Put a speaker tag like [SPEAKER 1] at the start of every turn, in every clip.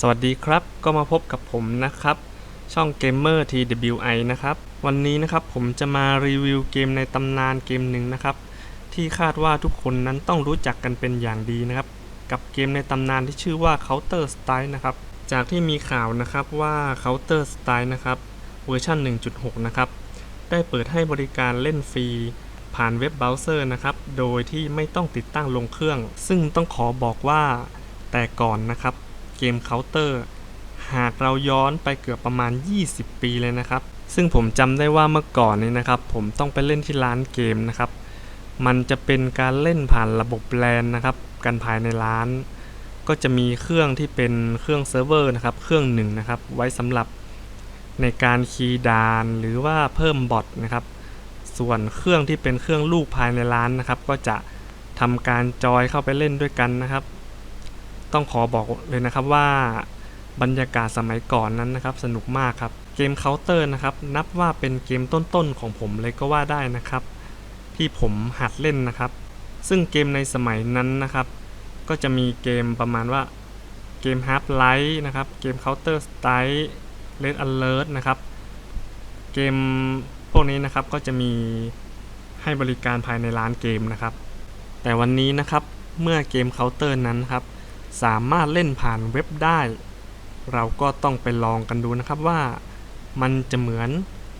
[SPEAKER 1] สวัสดีครับ ก็มาพบกับผมนะครับ ช่อง Gamer TWI นะครับ วันนี้นะครับผมจะมารีวิวเกมในตำนานเกมหนึ่งนะครับ ที่คาดว่าทุกคนนั้นต้องรู้จักกันเป็นอย่างดีนะครับ กับเกมในตำนานที่ชื่อว่า Counter Strike นะครับ จากที่มีข่าวนะครับว่า Counter Strike นะครับเวอร์ชัน1.6 นะครับ ได้เปิดให้บริการเล่นฟรีผ่านเว็บเบราว์เซอร์นะครับ โดยที่ไม่ต้องติดตั้งลงเครื่อง ซึ่งต้องขอบอกว่าแต่ก่อนนะครับ เกม Counter หากเราย้อนไปเกือบประมาณ 20 ปีเลยนะครับ ซึ่งผมจำได้ว่าเมื่อก่อนนี้นะครับ ผมต้องไปเล่นที่ร้านเกมนะครับ มันจะเป็นการเล่นผ่านระบบแลนนะครับ กันภายในร้าน ก็จะมีเครื่องที่เป็นเครื่องเซิร์ฟเวอร์นะครับ เครื่องหนึ่งนะครับ ไว้สำหรับในการคีย์ดานหรือว่าเพิ่มบอทนะครับ ส่วนเครื่องที่เป็นเครื่องลูกภายในร้านนะครับ ก็จะทำการจอยเข้าไปเล่นด้วยกันนะครับ ต้องขอบอกเลยนะครับว่าบรรยากาศสมัยก่อนนั้นนะครับสนุกมากครับเกม Counter นะครับนับว่าเป็นเกมต้นๆของผมเลยก็ว่าได้นะครับ ที่ผมหัดเล่นนะครับ ซึ่งเกมในสมัยนั้นนะครับ ก็จะมีเกมประมาณว่าเกม Half Life นะครับเกม Counter Strike Red Alert นะครับเกมพวกนี้นะครับก็จะมีให้บริการภายในร้านเกมนะครับ แต่วันนี้นะครับเมื่อเกม Counter นั้นครับ สามารถเล่นผ่านเว็บได้ เราก็ต้องไปลองกันดูนะครับว่า มันจะเหมือน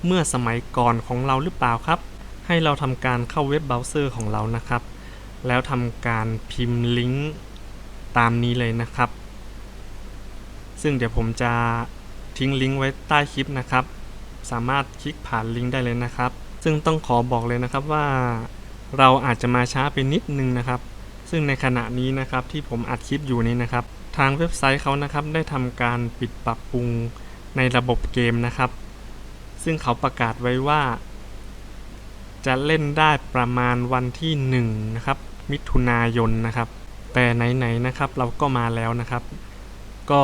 [SPEAKER 1] เมื่อสมัยก่อนของเราหรือเปล่าครับ ให้เราทำการเข้าเว็บเบราว์เซอร์ของเรานะครับ แล้วทำการพิมพ์ลิงก์ตามนี้เลยนะครับ ซึ่งเดี๋ยวผมจะทิ้งลิงก์ไว้ใต้คลิปนะครับ สามารถคลิกผ่านลิงก์ได้เลยนะครับ ซึ่งต้องขอบอกเลยนะครับว่า เราอาจจะมาช้าไปนิดนึงนะครับ ซึ่งในขณะนี้นะครับที่ผมอัดคลิปอยู่นี้นะครับ ทางเว็บไซต์เขานะครับได้ทำการปิดปรับปรุงในระบบเกมนะครับ ซึ่งเขาประกาศไว้ว่า จะเล่นได้ประมาณวันที่1นะครับมิถุนายนนะครับ แต่ไหนๆนะครับเราก็มาแล้วนะครับ ก็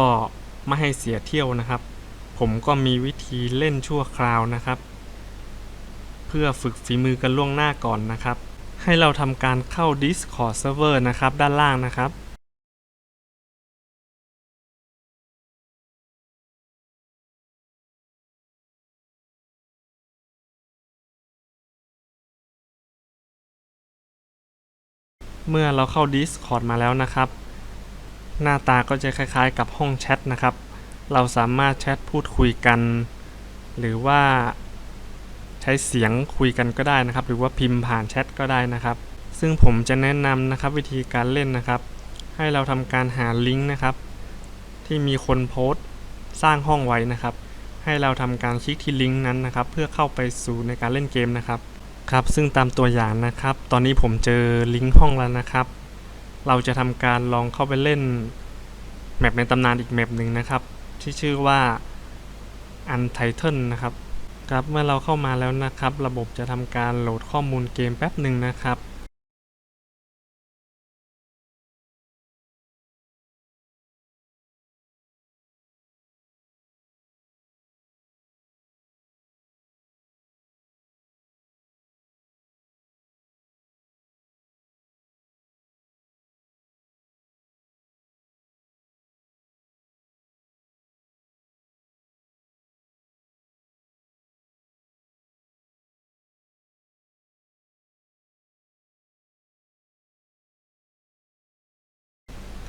[SPEAKER 1] ไม่ให้เสียเที่ยวนะครับ ผมก็มีวิธีเล่นชั่วคราวนะครับ เพื่อฝึกฝีมือกันล่วงหน้าก่อนนะครับ ให้เราทำการเข้า Discord Server นะครับ ด้านล่างนะครับเมื่อเราเข้า Discord มาแล้วนะครับ หน้าตาก็จะคล้ายๆ กับห้องแชทนะครับ เราสามารถแชทพูดคุยกัน หรือว่า ใช้เสียงคุยกันก็ได้นะครับ หรือว่าพิมพ์ผ่านแชทก็ได้นะครับ ซึ่งผมจะแนะนำนะครับวิธีการเล่นนะครับ ให้เราทำการหาลิงก์นะครับ ที่มีคนโพสต์สร้างห้องไว้นะครับ ให้เราทำการคลิกที่ลิงก์นั้นนะครับ เพื่อเข้าไปสู่ในการเล่นเกมนะครับครับซึ่งตามตัวอย่างนะครับ ตอนนี้ผมเจอลิงก์ห้องแล้วนะครับ เราจะทำการลองเข้าไปเล่นแมปในตำนานอีกแมปหนึ่งนะครับ ที่ชื่อว่า Untitled นะครับ ครับเมื่อเราเข้ามาแล้วนะครับ ระบบจะทำการโหลดข้อมูลเกมแป๊บหนึ่งนะครับ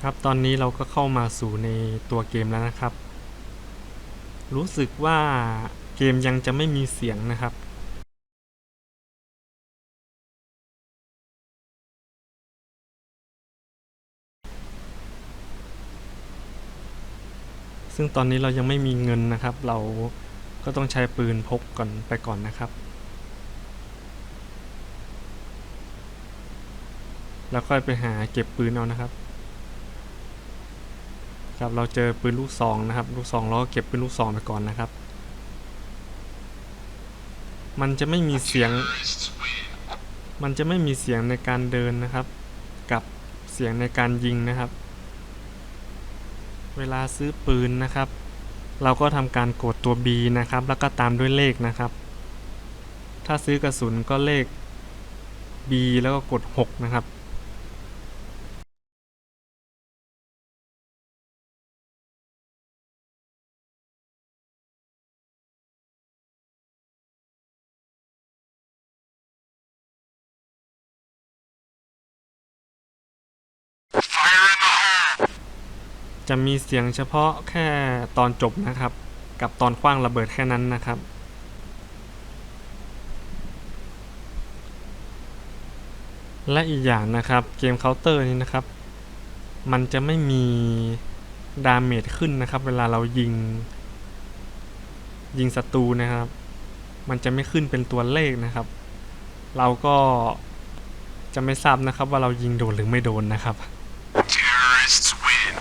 [SPEAKER 1] ครับตอนนี้เราก็เข้ามาสู่ในตัวเกมแล้วนะครับ รู้สึกว่าเกมยังจะไม่มีเสียงนะครับ ซึ่งตอนนี้เรายังไม่มีเงินนะครับ เราก็ต้องใช้ปืนพกก่อนไปก่อนนะครับ แล้วค่อยไปหาเก็บปืนเอานะครับ ครับ เราเจอปืนลูกซองนะครับ ลูกซองเราก็เก็บปืนลูกซองไปก่อนนะครับ มันจะไม่มีเสียง มันจะไม่มีเสียงในการเดินนะครับ กับเสียงในการยิงนะครับ เวลาซื้อปืนนะครับ เราก็ทำการกดตัว B นะครับ แล้วก็ตามด้วยเลขนะครับ ถ้าซื้อกระสุนก็เลข B แล้วก็กด 6 นะครับ จะมีเสียงเฉพาะแค่ตอนจบนะครับ กับตอนคว้างระเบิดแค่นั้นนะครับ และอีกอย่างนะครับเกมเคาน์เตอร์นี้นะครับ มันจะไม่มีดาเมจขึ้นนะครับ เวลาเรายิง ยิงศัตรูนะครับ มันจะไม่ขึ้นเป็นตัวเลขนะครับ เราก็จะไม่ทราบนะครับว่าเรายิงโดนหรือไม่โดนนะครับ
[SPEAKER 2] Terrorists win.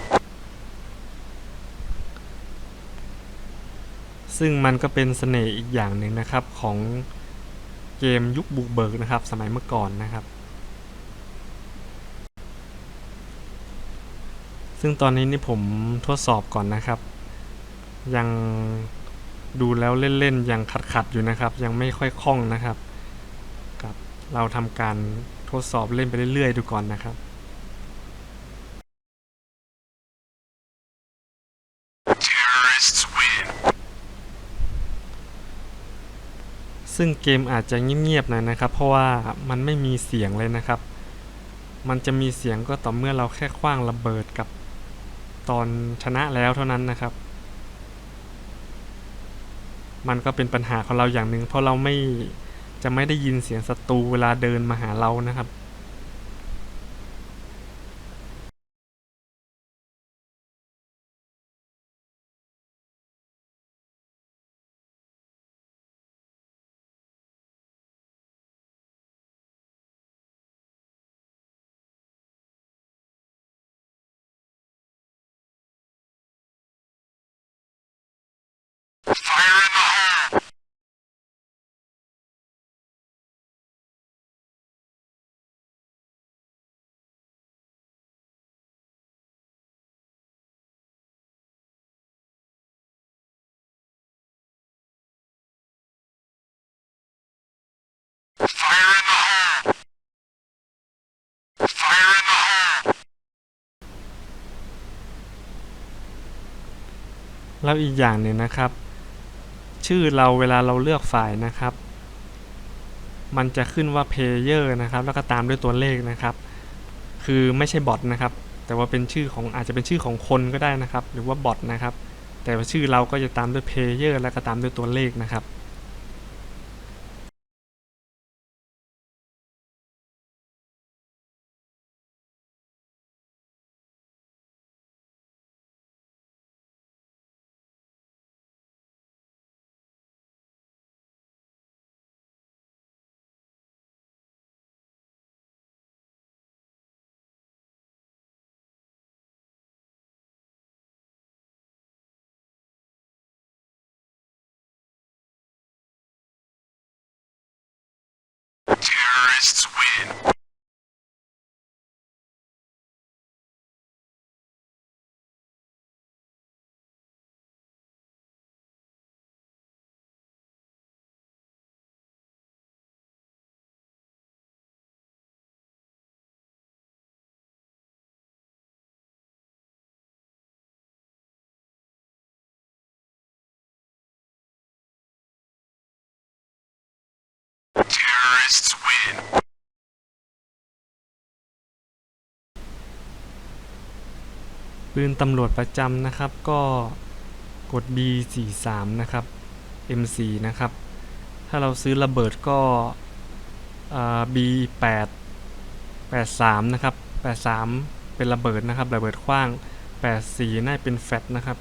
[SPEAKER 1] ซึ่งมันก็เป็นเสน่ห์อีกอย่างหนึ่งนะครับของเกมยุคบุกเบิกนะครับ สมัยเมื่อก่อนนะครับ ซึ่งตอนนี้นี่ผมทดสอบก่อนนะครับ ยังดูแล้วเล่นๆยังขัดๆอยู่นะครับ ยังไม่ค่อยคล่องนะครับกับ เราทำการทดสอบเล่นไปเรื่อยๆดูก่อนนะครับ
[SPEAKER 2] Terrorists win.
[SPEAKER 1] ซึ่งเกมอาจจะเงียบๆหน่อยนะครับ เพราะว่ามันไม่มีเสียงเลยนะครับ มันจะมีเสียงก็ต่อเมื่อเราแค่คว้างระเบิดกับตอนชนะแล้วเท่านั้นนะครับ มันก็เป็นปัญหาของเราอย่างหนึ่งเพราะเราไม่จะไม่ได้ยินเสียงศัตรูเวลาเดินมาหาเรานะครับ แล้วอีกอย่างหนึ่งนะครับ ชื่อเราเวลาเราเลือกฝ่ายนะครับ มันจะขึ้นว่า Player นะครับ แล้วก็ตามด้วยตัวเลขนะครับ คือไม่ใช่บอทนะครับ แต่ว่าเป็นชื่อของอาจจะเป็นชื่อของคนก็ได้นะครับ หรือว่าบอทนะครับ แต่ว่าชื่อเราก็จะตามด้วย Player แล้วก็ตามด้วยตัวเลขนะครับ ปืนตำรวจประจำนะครับก็กด B43 นะครับ M4 นะครับ ถ้าเราซื้อระเบิดก็อ่า B8 83 นะครับ 83 เป็นระเบิดนะครับ ระเบิดขว้าง 84 น่าจะเป็นแฟตนะครับ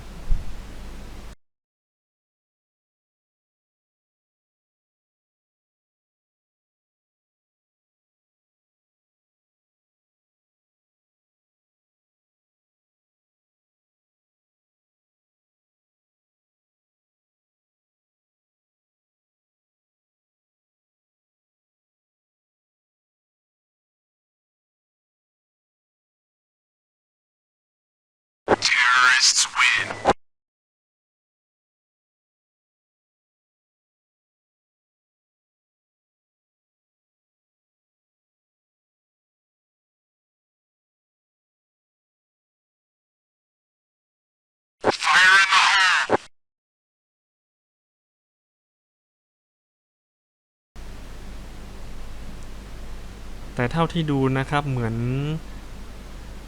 [SPEAKER 1] แต่เท่าที่ดูนะครับเหมือน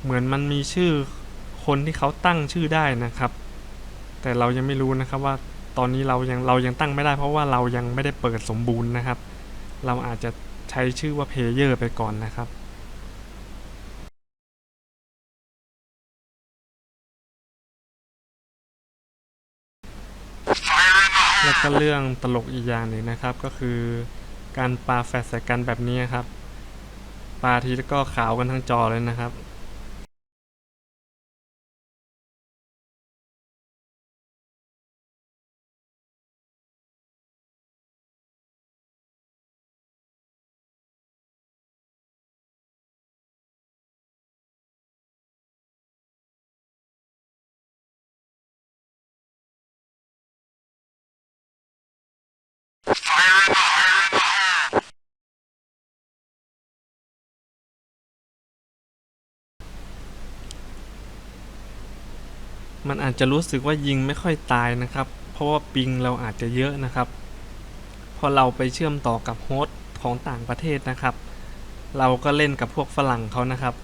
[SPEAKER 1] เหมือนมันมีชื่อคนที่เขาตั้งชื่อได้นะครับ แต่เรายังไม่รู้นะครับว่าตอนนี้เรายังเรายังตั้งไม่ได้ เพราะว่าเรายังไม่ได้เปิดสมบูรณ์นะครับ เราอาจจะใช้ชื่อว่าเพเยอร์ไปก่อนนะครับแล้วก็เรื่องตลกอีกอย่างหนึ่งนะครับก็คือการปาแฟลชใส่กันแบบนี้ครับ ปลาทีแล้วก็ขาวกันทั้งจอเลยนะครับ มันอาจจะรู้สึกว่ายิงไม่ค่อยตายนะครับ เพราะว่าปิงเราอาจจะเยอะนะครับ พอเราไปเชื่อมต่อกับโฮสต์ของต่างประเทศนะครับ เราก็เล่นกับพวกฝรั่งเขานะครับ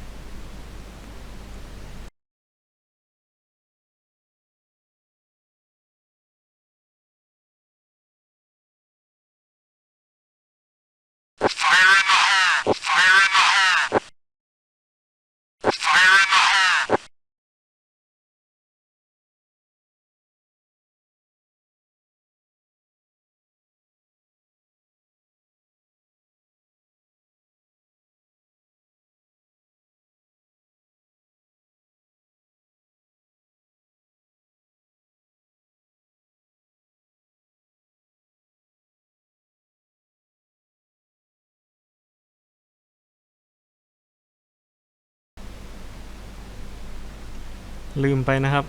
[SPEAKER 1] ลืมไปนะครับ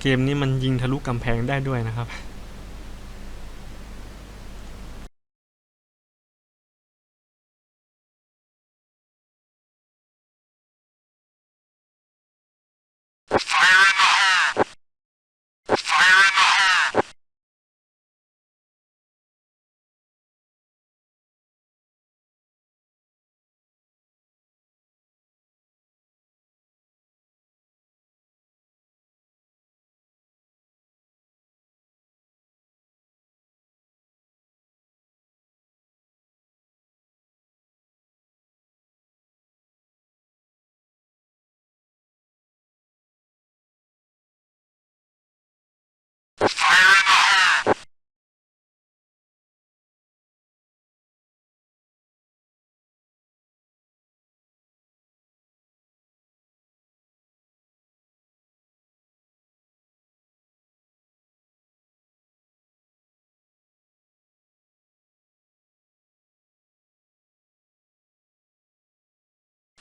[SPEAKER 1] เกมนี้มันยิงทะลุกำแพงได้ด้วยนะครับ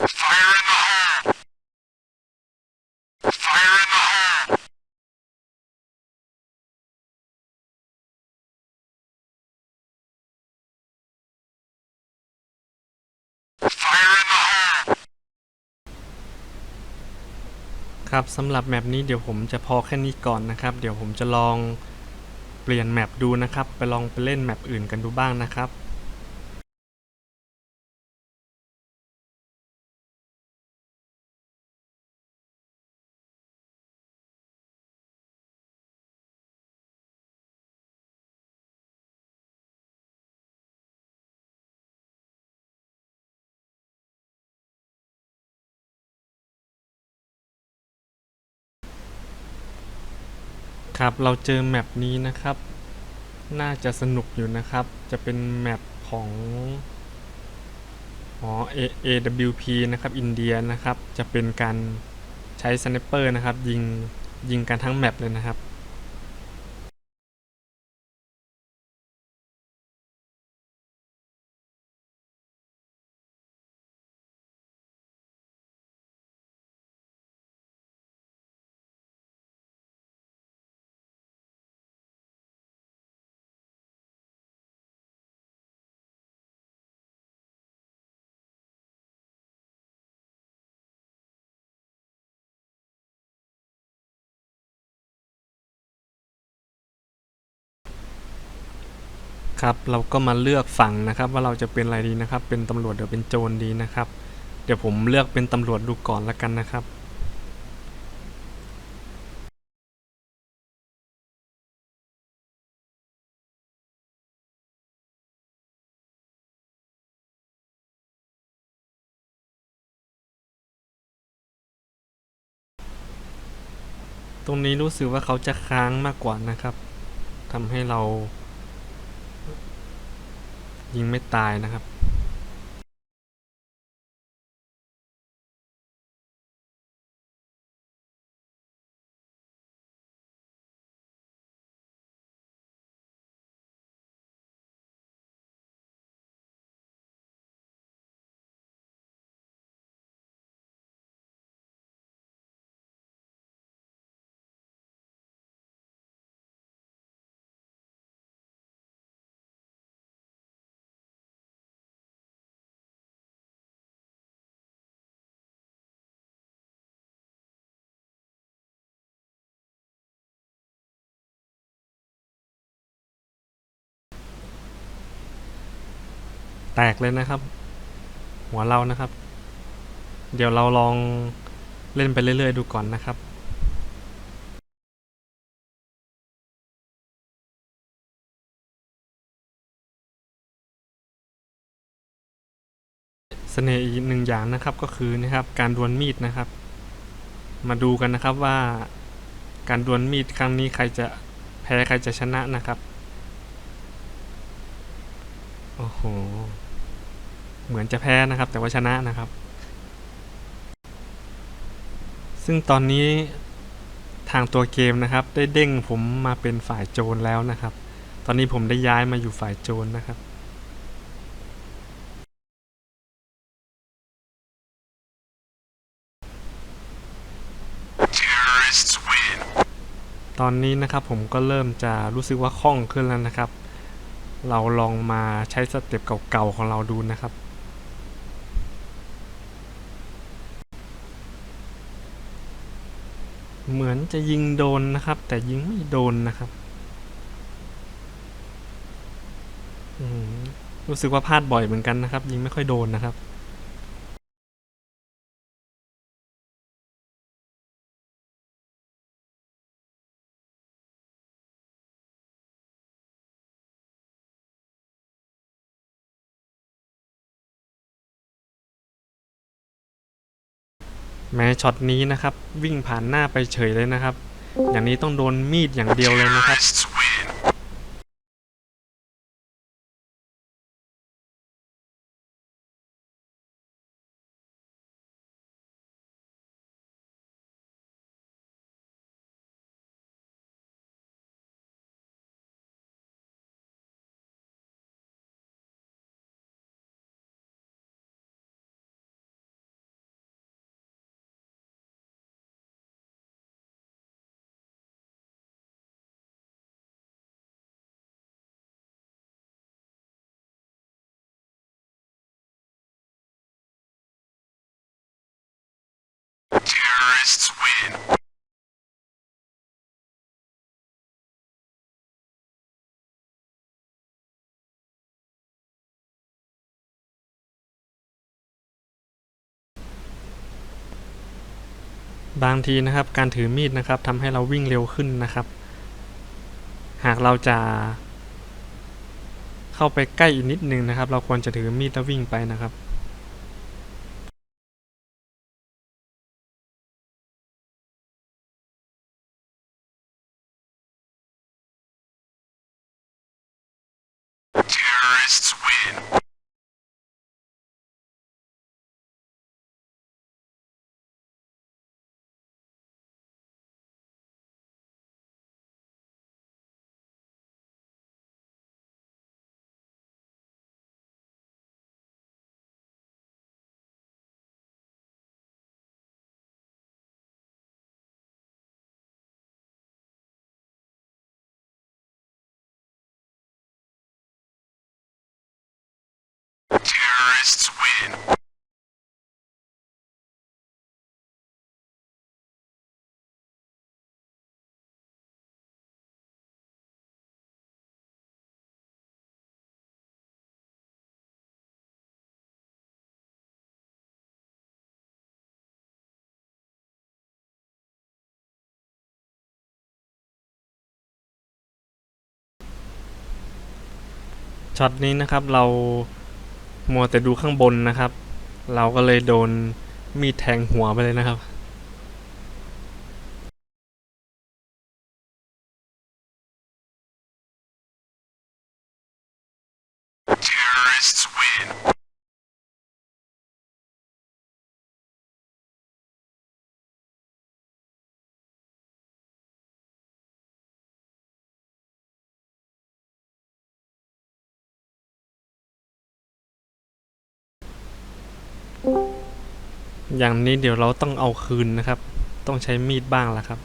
[SPEAKER 1] ครับสำหรับแมปนี้เดี๋ยวผมจะพอแค่นี้ก่อนนะครับ เดี๋ยวผมจะลองเปลี่ยนแมปดูนะครับ ไปลองไปเล่นแมปอื่นกันดูบ้างนะครับ ครับเราเจอแมปนี้นะครับ น่าจะสนุกอยู่นะครับ จะเป็นแมปของอ๋อ A- AWP นะครับ อินเดียนะครับ จะเป็นการใช้สไนเปอร์นะครับ ยิงยิงกันทั้งแมปเลยนะครับ ครับเราก็มาเลือกฝั่งนะครับ ว่าเราจะเป็นอะไรดีนะครับ เป็นตำรวจหรือเป็นโจรดีนะครับ เดี๋ยวผมเลือกเป็นตำรวจดูก่อนละกันนะครับตรงนี้รู้สึกว่าเขาจะค้างมากกว่านะครับทำให้เรา ยิงไม่ตายนะครับ แตกเลยนะครับ หัวเรานะครับ เดี๋ยวเราลองเล่นไปเรื่อย ๆ ดูก่อนนะครับเสน่ห์อีกหนึ่งอย่างนะครับก็คือนะครับการดวลมีดนะครับ มาดูกันนะครับว่าการดวลมีดครั้งนี้ใครจะแพ้ใครจะชนะนะครับ โอ้โห เหมือนจะแพ้นะครับ แต่ว่าชนะนะครับ ซึ่งตอนนี้ทางตัวเกมนะครับ ได้เด้งผมมาเป็นฝ่ายโจรแล้วนะครับ ตอนนี้ผมได้ย้ายมาอยู่ฝ่ายโจรนะครับ
[SPEAKER 2] Terrorists win.
[SPEAKER 1] ตอนนี้นะครับผมก็เริ่มจะรู้สึกว่าคล่องขึ้นแล้วนะครับ เราลองมาใช้สเต็ปเก่าๆของเราดูนะครับ เหมือนจะยิงโดนนะครับ แต่ยิงไม่โดนนะครับรู้สึกว่าพลาดบ่อยเหมือนกันนะครับ ยิงไม่ค่อยโดนนะครับ แม้ช็อตนี้นะครับ วิ่งผ่านหน้าไปเฉยเลยนะครับ อย่างนี้ต้องโดนมีดอย่างเดียวเลยนะครับ
[SPEAKER 2] Loyalists win.
[SPEAKER 1] บางทีนะครับการถือมีดนะครับทำให้เราวิ่งเร็วขึ้นนะครับ หากเราจะเข้าไปใกล้อีกนิดนึงนะครับ เราควรจะถือมีดแล้ววิ่งไปนะครับ ช็อตนี้นะครับเรามัวแต่ดูข้างบนนะครับ เราก็เลยโดนมีดแทงหัวไปเลยนะครับ อย่างนี้เดี๋ยวเราต้องเอาคืนนะครับ ต้องใช้มีดบ้างละครับ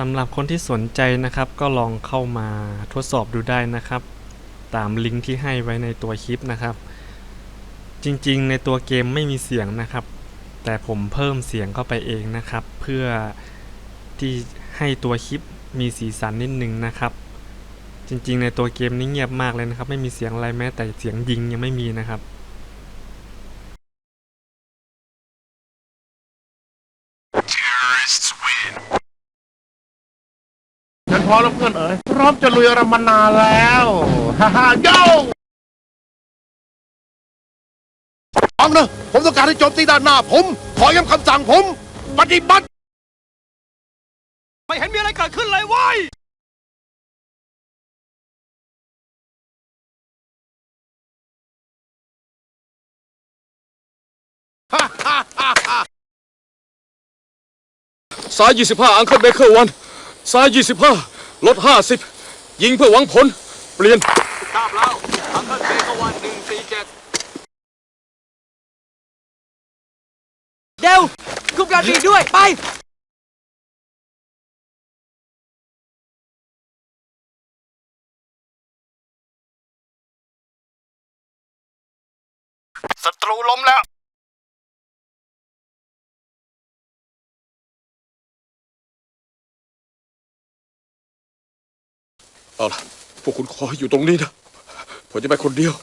[SPEAKER 1] สำหรับคนที่สนใจนะครับก็ลองเข้ามาทดสอบดูได้นะครับ ตามลิงก์ที่ให้ไว้ในตัวคลิปนะครับ จริงๆ ในตัวเกมไม่มีเสียงนะครับ แต่ผมเพิ่มเสียงเข้าไปเองนะครับ เพื่อที่ให้ตัวคลิปมีสีสันนิดนึงนะครับ จริงๆ ในตัวเกมนี่เงียบมากเลยนะครับ ไม่มีเสียงอะไรแม้แต่เสียงยิงยังไม่มีนะครับ
[SPEAKER 2] Terrorists win.
[SPEAKER 3] ฉัน พร้อมแล้วเพื่อนเอ๋ยพร้อมจะลุยอรมานานแล้วฮ่าฮ่าโย่ฟังนะผมต้องการให้โจมตีด้านหน้าผม ขอย้ำคำสั่งผม ปฏิบัติ
[SPEAKER 4] ไม่เห็นมีอะไรเกิดขึ้นเลยเว้ย
[SPEAKER 5] ซ้าย 25 อังเคิลเบเกอร์วันซ้าย 25 ลด 50 ยิงเพื่อหวังผล เปลี่ยน
[SPEAKER 4] ทราบแล้วอังเคิลเบกวันหนึ่งสี่เจ็ดเดวคุมการบีด้วย ไป
[SPEAKER 3] ศัตรูล้มแล้ว
[SPEAKER 5] เอาล่ะ พวกคุณขอให้อยู่ตรงนี้นะ ผมจะไปคนเดียว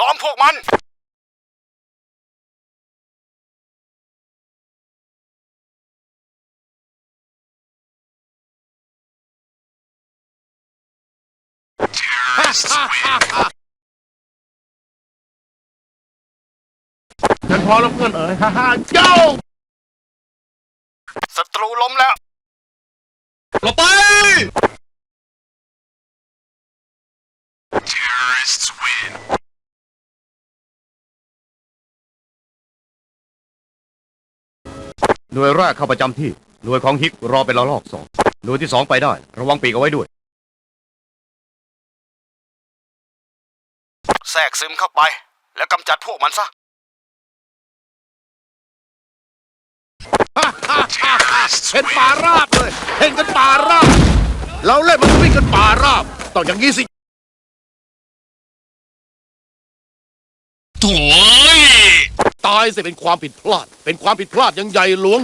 [SPEAKER 3] ล้อมพวกมัน ฉันพร้อมแล้วเพื่อนเอ๋ยฮ่าฮ่าโย่ศัตรูล้มแล้ว
[SPEAKER 5] เราไป
[SPEAKER 2] Terrorists win.
[SPEAKER 6] หน่วยแรกเข้าประจำที่ หน่วยของฮิกรอเป็นระลอกสองหน่วยที่สองไปได้ ระวังปีกเอาไว้ด้วย
[SPEAKER 3] แทรกซึมเข้าไป แล้วกำจัดพวกมันซะ เห็นป่าราบเลยเห็นกันป่าราบ เราเล่นมันวิ่งกันป่าราบต้องอย่างนี้สิ
[SPEAKER 2] โถ่ย
[SPEAKER 3] ตายสิเป็นความผิดพลาด เป็นความผิดพลาดอยังใหญ่หลวง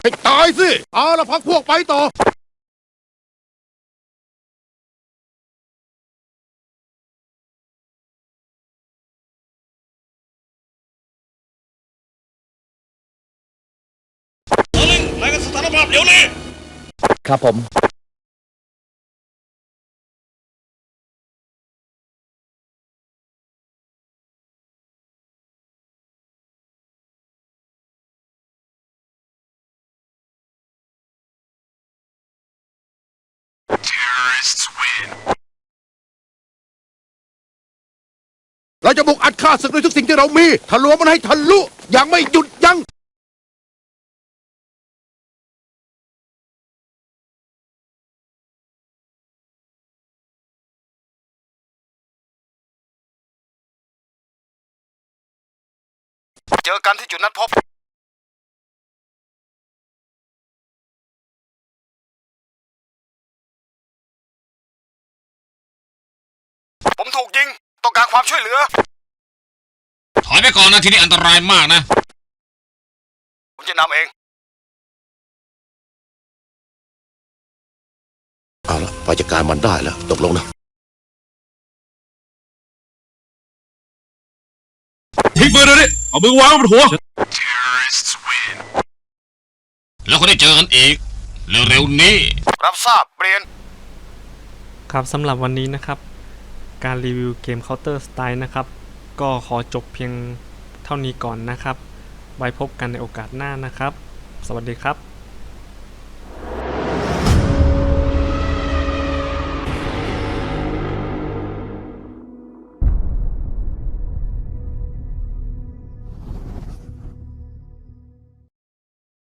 [SPEAKER 3] ให้ตายสิ เอาละพักพวกไปต่อ
[SPEAKER 6] ครับผม
[SPEAKER 2] Terrorists win.
[SPEAKER 3] เราจะบุกอัดฆ่าศึกด้วยทุกสิ่งที่เรามี ทะลวงมันให้ทะลุอย่างไม่หยุดยั้ง
[SPEAKER 7] อกันที่จุดนัดพบผมถูกยิง ต้องการความช่วยเหลือ
[SPEAKER 2] ถอยไปก่อนนะ ที่นี่อันตรายมากนะ
[SPEAKER 7] ผมจะนำเอง
[SPEAKER 3] เอาละไปจัดการมันได้แล้ว ตกลงนะ
[SPEAKER 5] ทิ้งมือเดี๋ยวนี้เอามือวางบนหัว
[SPEAKER 2] Terrorists win. แล้วคนได้เจอกันอีก เร็วๆนี้
[SPEAKER 7] รับทราบ เปลี่ยน
[SPEAKER 1] ครับสำหรับวันนี้นะครับ การรีวิวเกม Counter Strike นะครับ ก็ขอจบเพียงเท่านี้ก่อนนะครับ ไว้พบกันในโอกาสหน้านะครับ สวัสดีครับ